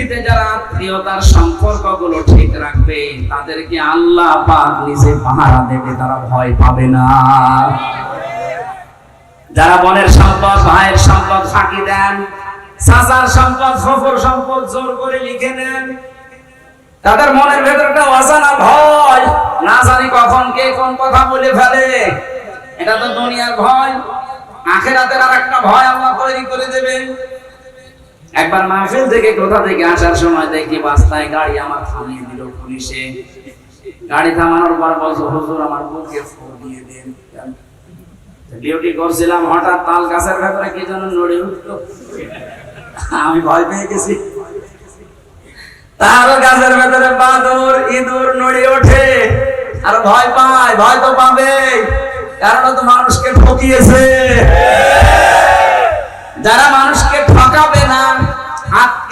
পৃথিবীতে যারা আত্মীয়তার সম্পর্কগুলো ঠিক রাখবে, তাদেরকে আল্লাহ পাক নিজে পাহারা দেবে, তারা ভয় পাবে না। যারা বোনের সম্পদ, ভাইয়ের সম্পদ ফাঁকি দেন সম্পদ, ফফর সম্পদ জোর করে লিখে নেন, তাদের মনের ভেতরটা অজানা ভয়। না জানি কখন কে কোন কথা বলে ফেলে। এটা তো দুনিয়ার ভয়। আখেরাতের আর একটা ভয় আল্লাহ তৈরি করে দেবেন। একবার মাহফিল থেকে কোথা থেকে আসার সময় দেখি বাস্তায় গাড়ি আমার থামিয়ে দিল পুলিশে। গাড়ি থামানোর পর বলছো, হুজুর, আমার বুকে ফু দিয়ে দেন। ডিউটি করছিলাম, হঠাৎ তাল গাছের ভেতরে কি যেন নড়ে উঠল। আমি ভয় পেয়ে গেছি। তাল গাছের ভেতরে বাদর, ইঁদুর নড়ে ওঠে। আর ভয় পায়, ভয় তো পাবে কারণ তো মানুষকে ঠকিয়েছে। যারা মানুষকে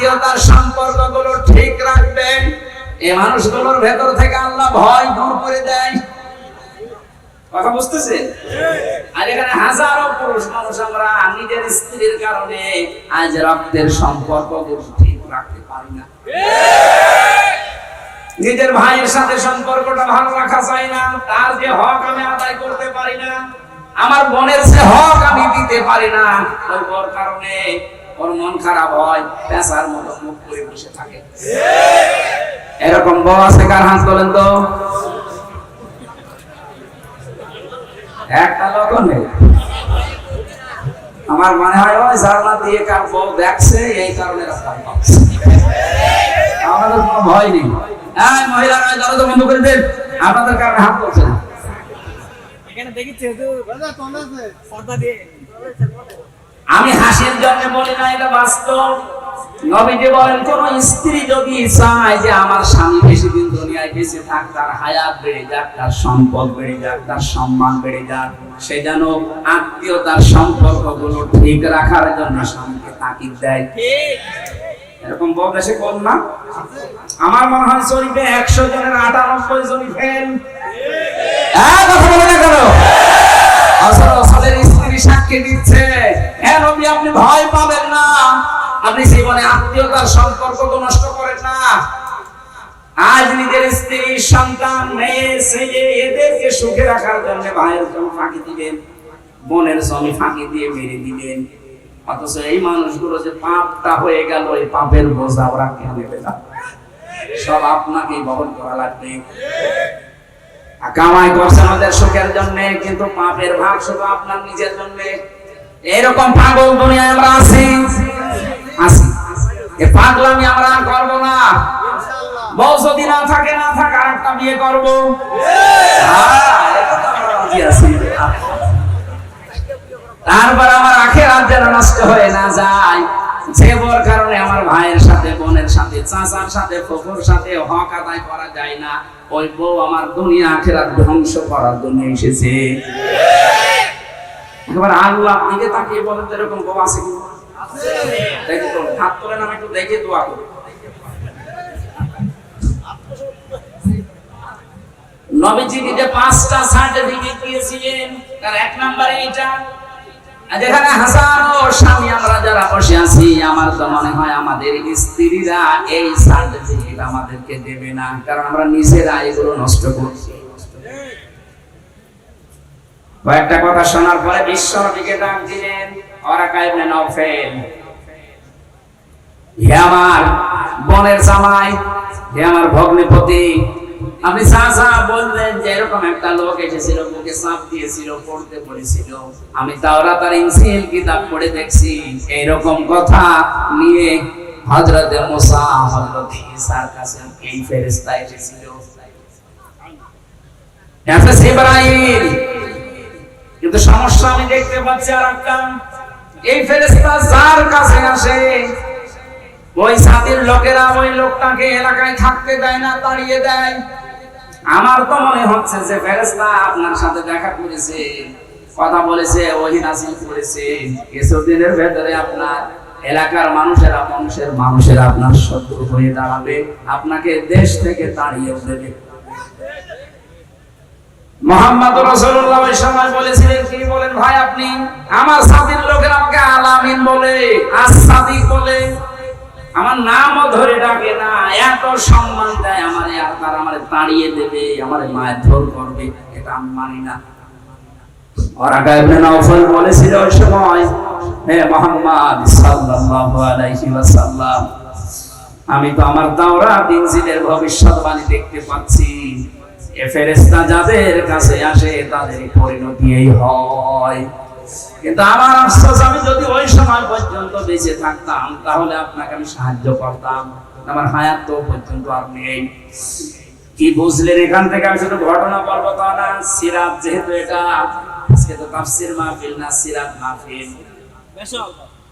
আত্মীয়তার সম্পর্কগুলো ঠিক রাখবেন। এই মানুষগুলোর ভেতর থেকে আল্লাহ ভয় দূর করে দেয়। কথা বুঝতেছেন? আর এখানে হাজারো পুরুষ, মানুষ আমরা নিজের স্ত্রীর কারণে আজ রক্তের সম্পর্ক ঠিক রাখতে পারি না। নিজের ভাইয়ের সাথে সম্পর্কটা ভালো রাখা যায় না, তার যে হক আমি আদায় করতে পারি না, আমার বোনের যে হক আমি দিতে পারি না কারণে ওর মন খারাপ হয় পেশার মতো মুখ করে বসে থাকে। এরকম বউ আছে কার হাত তোলেন তো? একটা লোক নেই। আমার মনে হয় ওই জানলা দিয়ে কার বউ দেখছে এই কারণে আমাদের কোনো ভয় নেই। এই মহিলারা দরজা বন্ধ করে দেন। আপনাদের কারণে হাত তুলছে না। এখানে দেখেছি আমি হাসির জন্য বলি না, এটা বাস্তব। নবীজি বলেন, কোন স্ত্রী যদি চায় যে আমার স্বামী বেশি দিন দুনিয়ায় বেঁচে থাক, তার হায়াত বেড়ে যাক, তার সম্পদ বেড়ে যাক, তার সম্মান বেড়ে যাক, সে যেন আত্মীয়তার সম্পর্কগুলো ঠিক রাখার জন্য স্বামীকে তাকিদ দেয়। এরকম বউ দেশে কম না? আমার মনে হয় চলবে একশো জনের আটানব্বই জন ফেল। হ্যাঁ কথা বলে না কেন? সাক্ষী দিচ্ছে। হ্যাঁ আপনি ভয় পাবেন না। আপনি জীবনে আত্মীয়তার সম্পর্ক তো নষ্ট করেন না। আজ নিজের স্ত্রী, সন্তান, মেয়ে, ছেলে, এদেরকে সুখে রাখার জন্য ভাইয়ের জমি ফাঁকি দিবেন, বোনের জমি ফাঁকি দিয়ে মেরে দিলেন অথচ এই মানুষগুলো যে পাপটা হয়ে গেল, এই পাপের বোঝা ওরা কে নেবে সব আপনাকেই বহন করা লাগবে। কামাই করছেন ওদের সুখের জন্য, কিন্তু পাপের ভাগ শুধু আপনার নিজের জন্য। এরকম পাগল দুনিয়ায় আমরা আছি? আছি। এ পাগলামি আমরা আর করব না। বউ যদি না থাকে না থাকে আর একটা বিয়ে করব। হ্যাঁ। তারপর আমার আখের যেন নষ্ট হয়ে না যায়। যে বর কারণে আমার ভাইয়ের সাথে, বোনের সাথে, চাচার সাথে, ফুফুর সাথে হক আদায় করা যায় না। ওই বউ আমার দুনিয়া আখেরাত ধ্বংস করার জন্য এসেছে। এবার আল্লাহ দিকে তাকিয়ে বলেন এরকম বউ আছে কি? হাত একটু দেখে পাঁচটা সার্টিফিকেট দিয়েছিলেন। তার এক নম্বরে এটা যেখানে স্বামী আমরা যারা বসে আছি, আমার তো মনে হয় আমাদের স্ত্রীরা এই সার্টিফিকেট আমাদেরকে দেবে না, কারণ আমরা নিজেরা এগুলো নষ্ট করছি। কয়েকটা কথা শোনার পরে হে আমার বোনের জামাই, হে আমার ভগ্নিপতি আপনি বললেন যে এরকম একটা লোক এসেছিল, মুখে চাপ দিয়েছিল, পড়তে বলেছিল। আমি তাওরা তার ইনসিল কিতাব পড়ে দেখছি, এইরকম কথা নিয়ে মুসা হযরত ঈসার কাছে এই ফেরেশতা এসেছিল। ইব্রাহিম। কিন্তু সমস্যা আমি দেখতে পাচ্ছি আর একটা এই ফেরেশতা যার কাছে আসে ওই সাথীর লোকেরা ওই লোকটাকে এলাকায় থাকতে দেয় না, তাড়িয়ে দেয়। আমার তো মনে হচ্ছে যে ফেরেশতা আপনার সাথে দেখা করেছে, কথা বলেছে ওই নাসিল করেছে। কিছুদিনের ভেতরে আপনার এলাকার মানুষেরা, মানুষের মানুষেরা আপনার শত্রু হয়ে দাঁড়াবে, আপনাকে দেশ থেকে তাড়িয়েও দেবে। মোহাম্মদ রাসূলুল্লাহ ওই সময় বলেছিলেন, কি বলেন ভাই আপনি? আমার সাথীর লোকেরা আমাকে আলামিন বলে আসাদিক বলে। আমার নামও ধরে ডাকে না, এত সম্মান দেয় আমারে তার আমারে তাড়িয়ে দেবে, আমারে মায়ের ধর করবে, এটা আমি মানি না। আমি তো আমার তাওরাত ভবিষ্যৎবাণী দেখতে পাচ্ছি। এ ফেরেশতা যাদের কাছে আসে, তাদের পরিণতি হয়। কিন্তু আমার আফসোস, আমি যদি ওই সময় পর্যন্ত বেঁচে থাকতাম, তাহলে আপনাকে আমি সাহায্য করতাম। আমার হায়াত তো পর্যন্ত আর নেই। কি বুঝলেন, এখান থেকে আমি শুধু ঘটনা বলব তা না, সিরাত যেহেতু এটা, আজকে তো তাফসির মাহফিল না, সিরাত মাহফিল।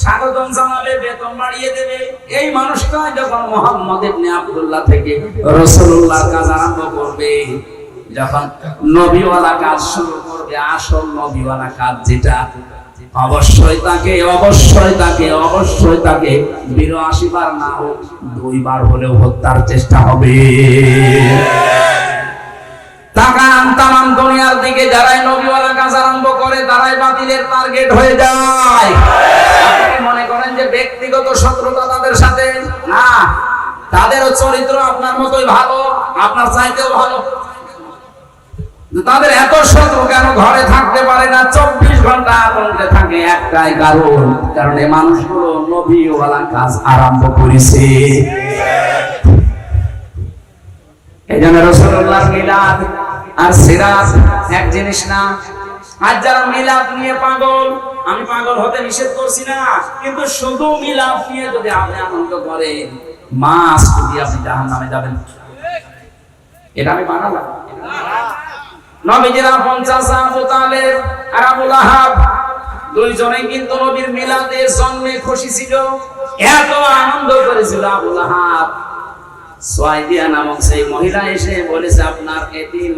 স্বাগতম জানাবে, বেতন বাড়িয়ে দেবে। এই মানুষটা যখন মোহাম্মদ ইবনে আব্দুল্লাহ থেকে রাসূলুল্লাহর কাজ আরম্ভ করবে, যখন নবীওয়ালা কাজ শুরু করবে, আসল নবীওয়ালা কাজ যেটা, অবশ্যই তাকে অবশ্যই তাকে অবশ্যই তাকে বার না হোক, দুইবার হলেও হত্যার চেষ্টা হবে। তাকান দুনিয়ার দিকে যারাই নবীওয়ালা কাজ আরম্ভ করে, তারাই বাতিলের টার্গেট হয়ে যায়। তাদেরও চরিত্র আপনার মতোই ভালো, আপনার চাইতেও ভালো। তাদের এত শত্রু কেন ঘরে থাকতে পারে না? চব্বিশ ঘণ্টা আতঙ্কে থাকে একটাই কারণ কারণ এই মানুষগুলো নবীওয়ালা কাজ আরম্ভ করেছে। এই জন্য রসুল্লাহ মিলাদ আর সিরাত এক জিনিস না। আর যারা মিলাদ নিয়ে পাগল, আমি পাগল হতে নিষেধ করছি না। কিন্তু শুধু মিলাদ নিয়ে যদি আপনি আনন্দ করেন দুইজনেই কিন্তু নবীর জন্মে খুশি ছিল। এত আনন্দ করেছিল সোয়াইদিয়া নামক সেই মহিলা এসে বলেছে, আপনার এদিন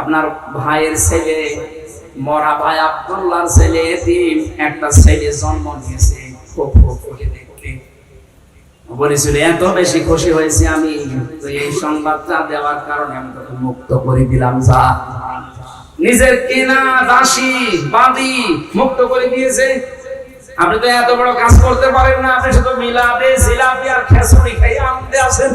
আপনার ভাইয়ের ছেলে, মরা ভাই আব্দুল্লাহর ছেলে এতিম একটা ছেলে জন্ম নিয়েছে। খুব খুব খুশি বলেছিল এত বেশি খুশি হয়েছে আমি এই সংবাদটা দেওয়ার কারণে আমি তোকে মুক্ত করে দিলাম, যা। নিজের কেনা দাসী, বাদি মুক্ত করে দিয়েছে। আপনি তো এত বড় কাজ করতে পারেন না, আপনি শুধু মিলাপে জিলাপি আর খেসুড়ি খাই আনতে আছেন